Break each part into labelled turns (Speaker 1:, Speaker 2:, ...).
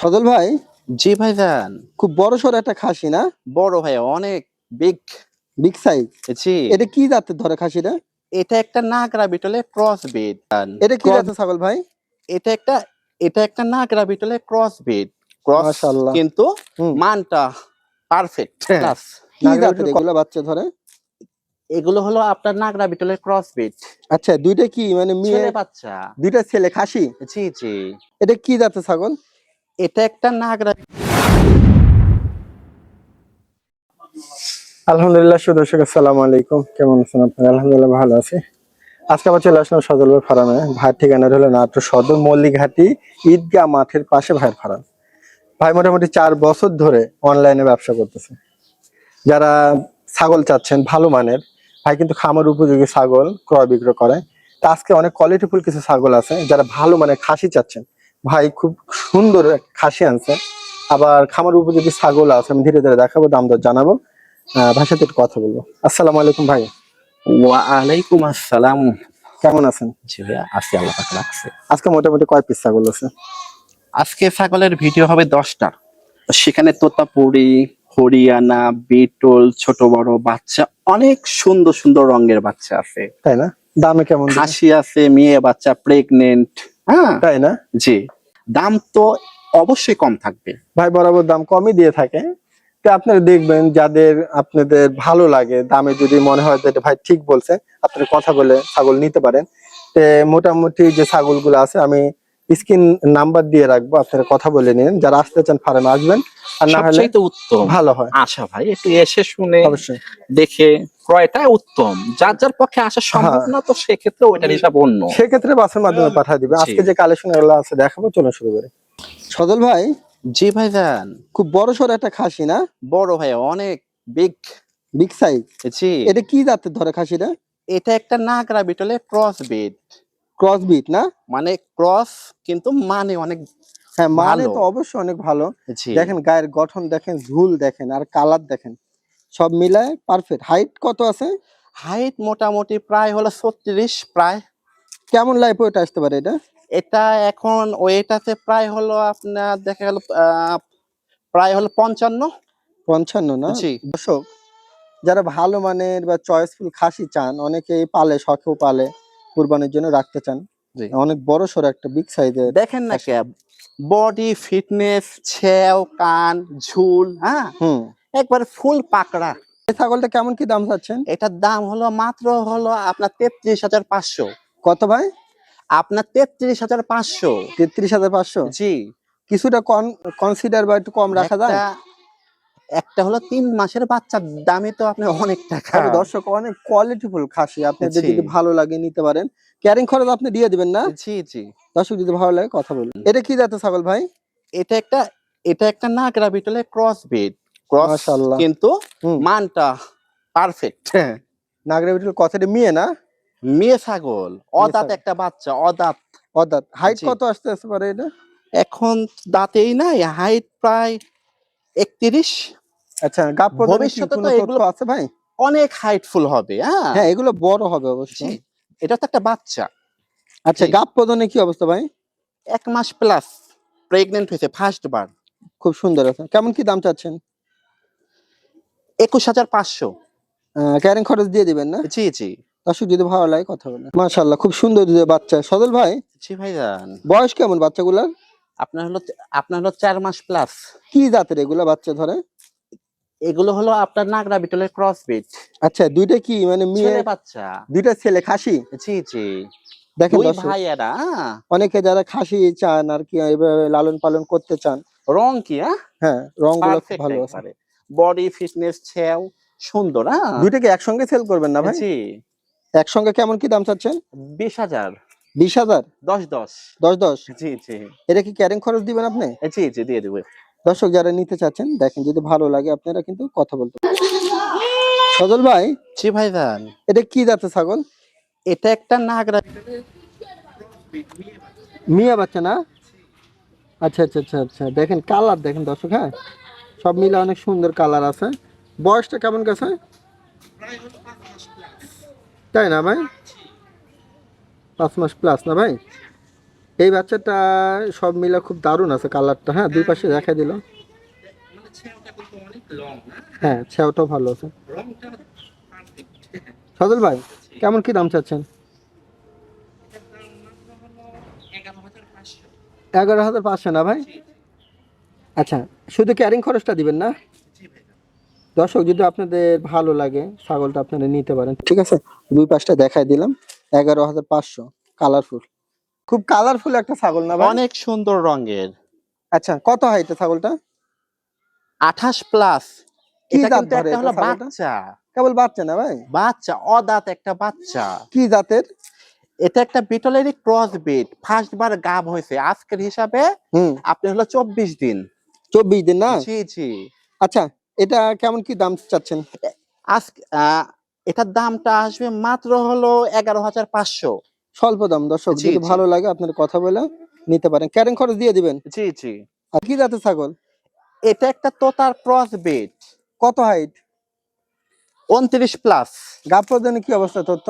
Speaker 1: সজল ভাই?
Speaker 2: জি ভাইজান।
Speaker 1: খুব বড় সড় একটা খাসি না?
Speaker 2: বড় ভাই অনেক বিগ
Speaker 1: বিগ সাইজ
Speaker 2: জি।
Speaker 1: এটা কি জাতের ধরে খাসিটা?
Speaker 2: এটা একটা নাগরা বিটলে ক্রস বিট
Speaker 1: এটা কি জাতের ছাগল ভাই?
Speaker 2: এটা একটা এটা একটা নাগরা বিটলে ক্রস বিট ক্রস
Speaker 1: মাশাআল্লাহ।
Speaker 2: কিন্তু। মানটা পারফেক্ট প্লাস
Speaker 1: কি জাতের এগুলো বাচ্চা ধরে?
Speaker 2: এগুলো হলো আপনার নাগরা বিটলের ক্রস বিট
Speaker 1: আচ্ছা দুইটা কি মানে মেয়ে
Speaker 2: ছেলে বাচ্চা।
Speaker 1: দুইটা ছেলে খাসি?
Speaker 2: জি জি।
Speaker 1: এটা কি জাতের ছাগল?
Speaker 2: এটা একটা নাগরা।
Speaker 1: আলহামদুলিল্লাহ, সুদর্শক, আসসালামু আলাইকুম। কেমন আছেন আপনারা? আলহামদুলিল্লাহ ভালো আছি। আজকে আবার চলে আসলাম ভাই ফার্মে। ভাইয়ের ঠিকানা হলো নাটোর সদর মল্লিকঘাটি ঈদগাহ মাঠের পাশে ভাইয়ের ফার্ম। ভাই মোটামুটি চার বছর ধরে অনলাইনে ব্যবসা করতেছে। যারা ছাগল চাচ্ছেন, ভালো মানের, ভাই কিন্তু খামার উপযোগী ছাগল ক্রয় বিক্রয় করে। তা আজকে অনেক কোয়ালিটিফুল কিছু ছাগল আছে, যারা ভালো মানের খাসি চাচ্ছেন ভাই খুব সুন্দর খাসি আনছে। আবার খামার উপযোগী ছাগল আছে আমি ধীরে ধীরে দেখাবো দাম দর জানাব। সাথে একটু কথা বলব। আসসালামু আলাইকুম ভাই।
Speaker 2: ওয়া আলাইকুম আসসালাম।
Speaker 1: কেমন আছেন?
Speaker 2: জি ভাইয়া আছি আল্লাহ পাক রাখছে
Speaker 1: আজকে মোটামুটি কয় পিস ছাগল আছে?
Speaker 2: আজকে ছাগলের ভিডিও হবে দশটা। সেখানে তোতাপুরি হরিয়ানা বিটল ছোট বড় বাচ্চা অনেক সুন্দর সুন্দর রঙের বাচ্চা আছে।
Speaker 1: তাই না? দামে কেমন?
Speaker 2: খাসি আছে মেয়ে বাচ্চা প্রেগনেন্ট হ্যাঁ।
Speaker 1: তাই না?
Speaker 2: জি। দাম তো অবশ্যই কম থাকবে।
Speaker 1: ভাই বরাবর দাম কমই দিয়ে থাকে। তো আপনারা দেখবেন যাদের আপনাদের ভালো লাগে দামে যদি মনে হয় যে ভাই ঠিক বলছে আপনার কথা বলে ছাগল নিতে পারেন। তে মোটামুটি যে ছাগলগুলো আছে আমি স্ক্রিন নাম্বার দিয়ে রাখব আপনারা কথা বলে নিন। যারা আসতে চান ফার্মে আসবেন আর না হলে
Speaker 2: সবচাইতে উত্তম।
Speaker 1: ভালো হয়।
Speaker 2: আশা ভাই একটু এসে শুনে
Speaker 1: অবশ্যই।
Speaker 2: দেখে ক্রয়টাই উত্তম। যার যার পক্ষে আসা সম্ভব
Speaker 1: হ্যাঁ।
Speaker 2: না তো সেক্ষেত্রে ওইটার হিসাব অন্য।
Speaker 1: সেক্ষেত্রে বাসের মাধ্যমে পাঠিয়ে দিবে। আজকে যে কালেকশনগুলো আছে দেখাবো চলো শুরু করে। সজল ভাই?
Speaker 2: জি ভাইজান।
Speaker 1: খুব বড় সড় একটা খাসি না?
Speaker 2: বড় ভাই অনেক বিগ
Speaker 1: বিগ সাইজ
Speaker 2: জি।
Speaker 1: এটা কি জাতের ধরে খাসিটা?
Speaker 2: এটা একটা নাগরা বিটলে ক্রস বিট
Speaker 1: ক্রস বিট না?
Speaker 2: মানে ক্রস কিন্তু মানে অনেক
Speaker 1: হ্যাঁ মানে তো অবশ্যই অনেক ভালো। দেখেন গায়ের গঠন দেখেন ঝুল দেখেন আর কালার দেখেন সব মিলায় পারফেক্ট হাইট কত আছে?
Speaker 2: হাইট মোটামুটি প্রায় হলো ছত্রিশ প্রায়।
Speaker 1: কেমন লাইফ ওয়েট আসতে পারে এটা?
Speaker 2: এটা এখন ওয়েট আছে প্রায় হলো আপনার দেখা গেল প্রায় হলো পঞ্চান্ন।
Speaker 1: পঞ্চান্ন না?
Speaker 2: জি।
Speaker 1: দর্শক যারা ভালো মানের বা চয়েসফুল খাসি চান অনেকেই পালে শখেও পালে। কুরবানির জন্য রাখতে চান।
Speaker 2: জি।
Speaker 1: অনেক বড় সড়ো একটা বিগ সাইজের
Speaker 2: দেখেন না কে? বডি ফিটনেস ছেও কান ঝুল হ্যাঁ?
Speaker 1: হুম।
Speaker 2: একবার ফুল পাকড়া।
Speaker 1: এই ছাগলটা কেমন কি দাম চাচ্ছেন?
Speaker 2: এটার দাম হলো মাত্র হলো আপনার তেত্রিশ হাজার পাঁচশো।
Speaker 1: কত ভাই?
Speaker 2: আপনার তেত্রিশ হাজার পাঁচশো।
Speaker 1: তেত্রিশ হাজার পাঁচশো?
Speaker 2: জি।
Speaker 1: কিছুটা কন কনসিডার বা একটু কম রাখা যায়?
Speaker 2: একটা- হলো তিন মাসের বাচ্চার দামে তো আপনি অনেক টাকা।
Speaker 1: দর্শক অনেক কোয়ালিটিফুল খাসি।
Speaker 2: আপনি
Speaker 1: যদি ভালো লাগে নিতে পারেন ক্যারিং খরচ আপনি দিয়ে দিবেন না?
Speaker 2: জি জি
Speaker 1: দর্শক যদি ভালো লাগে কথা বলুন। এটা কি জাতের ছাগল ভাই?
Speaker 2: এটা একটা এটা একটা নাগরা বিটলে ক্রস বিট ক্রস। কিন্তু। মানটা পারফেক্ট
Speaker 1: নাগরা বিটল কথাটা মেয়ে না?
Speaker 2: মেয়ে ছাগল। অদাঁত। একটা বাচ্চা অদাঁত।
Speaker 1: অদাত। হাইট কত আসতে আসতে পারে এটা?
Speaker 2: এখন দাঁতেই নাই হাইট প্রায় একত্রিশ।
Speaker 1: আচ্ছা গাপ
Speaker 2: ভবিষ্যতে তো এগুলো-
Speaker 1: আছে ভাই?
Speaker 2: অনেক হাইটফুল হবে হ্যাঁ।
Speaker 1: হ্যাঁ এগুলো বড় হবে অবশ্যই।
Speaker 2: এটা তো একটা বাচ্চা।
Speaker 1: আচ্ছা। গাপ প্রদানে কি অবস্থা ভাই?
Speaker 2: এক মাস প্লাস প্রেগনেন্ট হয়েছে ফার্স্ট বার।
Speaker 1: খুব সুন্দর আছে। কেমন কি দাম চাচ্ছেন?
Speaker 2: একুশ হাজার পাঁচশো।
Speaker 1: ক্যারিং খরচ দিয়ে দিবেন না?
Speaker 2: জি জি
Speaker 1: দর্শক যদি ভালো লাগে কথা বলেন। মাশাআল্লাহ খুব সুন্দর দুধের বাচ্চা। সদল ভাই
Speaker 2: জি ভাইজান।
Speaker 1: বয়স কেমন বাচ্চাগুলার?
Speaker 2: আপনার হলো আপনার হলো চার মাস প্লাস
Speaker 1: কি জাতের এগুলা বাচ্চা ধরে?
Speaker 2: এগুলো হলো আপনার নাগরা বিটলের ক্রস বিট
Speaker 1: আচ্ছা দুইটা কি? মানে মেয়ে
Speaker 2: বাচ্চা।
Speaker 1: দুইটা ছেলে খাসি?
Speaker 2: জি জি
Speaker 1: দেখেন
Speaker 2: ভাইয়েরা হ্যাঁ?
Speaker 1: অনেকে যারা খাসি চান আর কি এইভাবে লালন পালন করতে চান।
Speaker 2: রং কি হ্যাঁ?
Speaker 1: হ্যাঁ রংগুলো খুব ভালো আছে।
Speaker 2: বডি ফিটনেস ছেও সুন্দর হ্যাঁ।
Speaker 1: দুইটা কি একসঙ্গে সেল করবেন না ভাই?
Speaker 2: জি
Speaker 1: একসঙ্গে কেমন কি দাম চাচ্ছেন?
Speaker 2: বিশ হাজার।
Speaker 1: বিশ হাজার?
Speaker 2: দশ দশ।
Speaker 1: দশ দশ?
Speaker 2: জি জি
Speaker 1: এটা কি ক্যারিং খরচ দিবেন আপনি?
Speaker 2: জি জি দিয়ে দেবো।
Speaker 1: দর্শক যারা নিতে চাচ্ছেন দেখেন যদি ভালো লাগে আপনারা কিন্তু কথা বলতে সজল ভাই
Speaker 2: জি ভাই ভাইজান।
Speaker 1: এটা কি জাতের ছাগল?
Speaker 2: এটা একটা নাগরা।
Speaker 1: মিয়া বাচ্চা না? আচ্ছা আচ্ছা আচ্ছা আচ্ছা। দেখেন কালার দেখেন দর্শক হ্যাঁ? সব মিলে অনেক সুন্দর কালার আছে। বয়সটা কেমন গেছে? তাই না ভাই? পাঁচ মাস প্লাস না ভাই? এই বাচ্চাটা সব মিলে খুব দারুণ আছে কালারটা হ্যাঁ দুই পাশে দেখা দিল।
Speaker 2: মানে
Speaker 1: হ্যাঁ ছেওটাও ভালো আছে।
Speaker 2: রংটা
Speaker 1: সজল ভাই কেমন কি দাম চাচ্ছেন?
Speaker 2: এগারো হাজার পাঁচশো।
Speaker 1: না ভাই? আচ্ছা শুধু ক্যারিং খরচটা দিবেন না? দর্শক যদি আপনাদের ভালো লাগে ছাগলটা আপনারা নিতে পারেন। ঠিক আছে দুই পাশটা দেখাই দিলাম এগারো হাজার পাঁচশো কালারফুল খুব কালারফুল একটা ছাগল না
Speaker 2: অনেক সুন্দর রঙের।
Speaker 1: আচ্ছা কত হাইটে ছাগলটা?
Speaker 2: আঠাশ প্লাস? বাচ্চা।
Speaker 1: কেবল বাচ্চা না ভাই?
Speaker 2: বাচ্চা অদাঁত একটা বাচ্চা।
Speaker 1: কি জাতের?
Speaker 2: এটা একটা বিটলেরই ক্রস বিট ফার্স্ট বার গাব হয়েছে। আজকের হিসাবে আপনি হলো চব্বিশ দিন।
Speaker 1: চব্বিশ দিন না?
Speaker 2: জি জি।
Speaker 1: আচ্ছা এটা কেমন কি দাম চাচ্ছেন?
Speaker 2: আজ আহ, এটার দামটা আসবে মাত্র হলো এগারো হাজার পাঁচশো।
Speaker 1: স্বল্প দাম দর্শক যদি ভালো লাগে আপনার কথা বলে নিতে পারেন। ক্যারিং খরচ দিয়ে দিবেন।
Speaker 2: জি জি।
Speaker 1: আর কি জাতের ছাগল?
Speaker 2: এটা একটা তোতার ক্রস বিট
Speaker 1: কত হাইট
Speaker 2: উনত্রিশ প্লাস
Speaker 1: গাপ প্রদানে কি অবস্থা তথ্য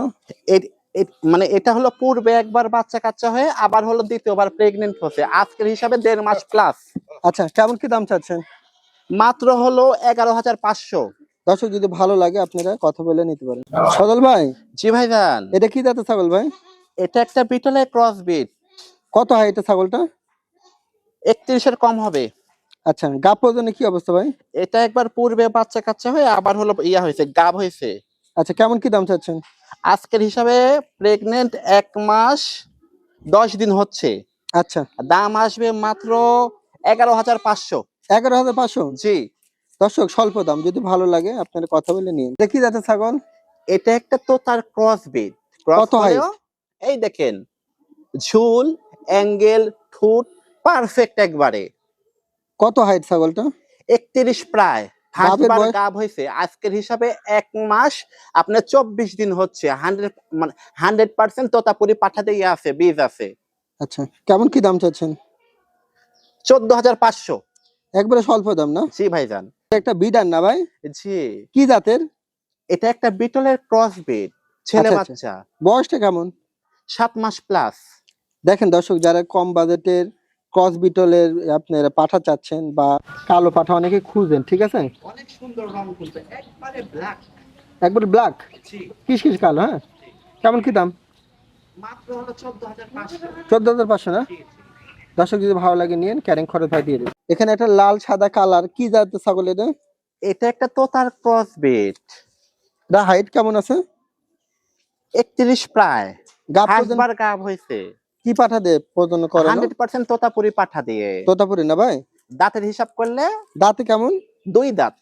Speaker 2: মানে এটা হলো পূর্বে একবার বাচ্চা কাচ্চা হয়ে আবার হলো দ্বিতীয়বার প্রেগনেন্ট হচ্ছে। আজকের হিসাবে দেড় মাস প্লাস
Speaker 1: আচ্ছা কেমন কি দাম চাচ্ছেন?
Speaker 2: মাত্র হলো এগারো হাজার পাঁচশো।
Speaker 1: দর্শক যদি ভালো লাগে আপনারা কথা বলে নিতে পারেন। সদল ভাই?
Speaker 2: জি ভাইজান
Speaker 1: এটা কি জাতের ছাগল ভাই?
Speaker 2: এটা একটা বিটলের ক্রস বিট
Speaker 1: কত হাইটের ছাগলটা?
Speaker 2: একত্রিশের কম হবে।
Speaker 1: আচ্ছা গাপ প্রদানে কি অবস্থা ভাই?
Speaker 2: এটা একবার পূর্বে বাচ্চা কাচ্চা হয়ে আবার হলো ইয়া হয়েছে গাব হয়েছে।
Speaker 1: আচ্ছা কেমন কি দাম চাচ্ছেন?
Speaker 2: আজকের হিসাবে প্রেগনেন্ট এক মাস দশ দিন হচ্ছে।
Speaker 1: আচ্ছা।
Speaker 2: দাম আসবে মাত্র এগারো হাজার পাঁচশো।
Speaker 1: এগারো হাজার পাঁচশো?
Speaker 2: জি।
Speaker 1: দর্শক স্বল্প দাম যদি ভালো লাগে আপনারা কথা বলে নিন। দেখি যাচ্ছে ছাগল।
Speaker 2: এটা একটা তো তার ক্রস বিট
Speaker 1: কত height?
Speaker 2: এই দেখেন ঝুল অ্যাঙ্গেল ঠুট পারফেক্ট একবারে।
Speaker 1: কত হাইট ছাগলটা?
Speaker 2: একত্রিশ প্রায়।
Speaker 1: গাবের
Speaker 2: গাব হয়েছে। আজকের হিসাবে এক মাস আপনার চব্বিশ দিন হচ্ছে। হান্ড্রেড মানে হান্ড্রেড পার্সেন্ট তোতাপুরি পাঠাতে ইয়ে আছে বীজ আছে।
Speaker 1: আচ্ছা কেমন কি দাম চাচ্ছেন?
Speaker 2: চোদ্দ হাজার পাঁচশো।
Speaker 1: একবারে স্বল্প দাম না?
Speaker 2: জি ভাইজান।
Speaker 1: একটা বিডার না ভাই?
Speaker 2: জি।
Speaker 1: কি জাতের?
Speaker 2: এটা একটা বিটলের ক্রস বিট ছেলে
Speaker 1: আচ্ছা, আচ্ছা।
Speaker 2: বাচ্চা।
Speaker 1: বয়সটা কেমন?
Speaker 2: সাত মাস প্লাস
Speaker 1: দেখেন দর্শক যারা কম বাজেটের ক্রস বিটলের আপনারা পাঠা চাচ্ছেন বা কালো পাঠা অনেকে খুঁজেন ঠিক আছে?
Speaker 2: অনেক সুন্দর রং কিন্তু একবারে ব্ল্যাক
Speaker 1: একবারে ব্ল্যাক কিস কিস কালো হ্যাঁ? কেমন কি দাম?
Speaker 2: মাত্র হলো চোদ্দ হাজার পাঁচশো।
Speaker 1: না? দর্শক যদি ভালো লাগে নিন ক্যারিং খরচ ভাই দিয়ে দেবেন। এখানে একটা লাল সাদা কালার কি জাতের ছাগল এটা?
Speaker 2: এটা একটা তোতার ক্রস বিট
Speaker 1: হাইট কেমন আছে?
Speaker 2: একত্রিশ প্রায়। গাব হয়েছে
Speaker 1: কি পাঠা দে প্রদান করে
Speaker 2: তোতাপুরি পাঠা দিয়ে।
Speaker 1: তোতাপুরি না ভাই?
Speaker 2: দাঁতের হিসাব করলে
Speaker 1: দাঁতে কেমন?
Speaker 2: দুই দাঁত।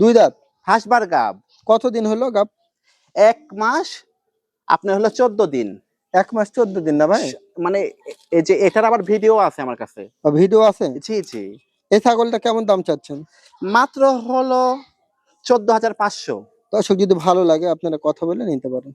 Speaker 1: দুই দাঁত?
Speaker 2: হাসবার গাব
Speaker 1: কতদিন হলো গাপ
Speaker 2: এক মাস আপনি হলো চোদ্দ দিন।
Speaker 1: এক মাস চোদ্দ দিন না ভাই?
Speaker 2: মানে এই যে এটার আবার ভিডিও আছে আমার কাছে।
Speaker 1: ভিডিও আছে?
Speaker 2: জি জি।
Speaker 1: এই ছাগলটা কেমন দাম চাচ্ছেন?
Speaker 2: মাত্র হলো চোদ্দ হাজার পাঁচশো।
Speaker 1: দর্শক যদি ভালো লাগে আপনারা কথা বলে নিতে পারেন।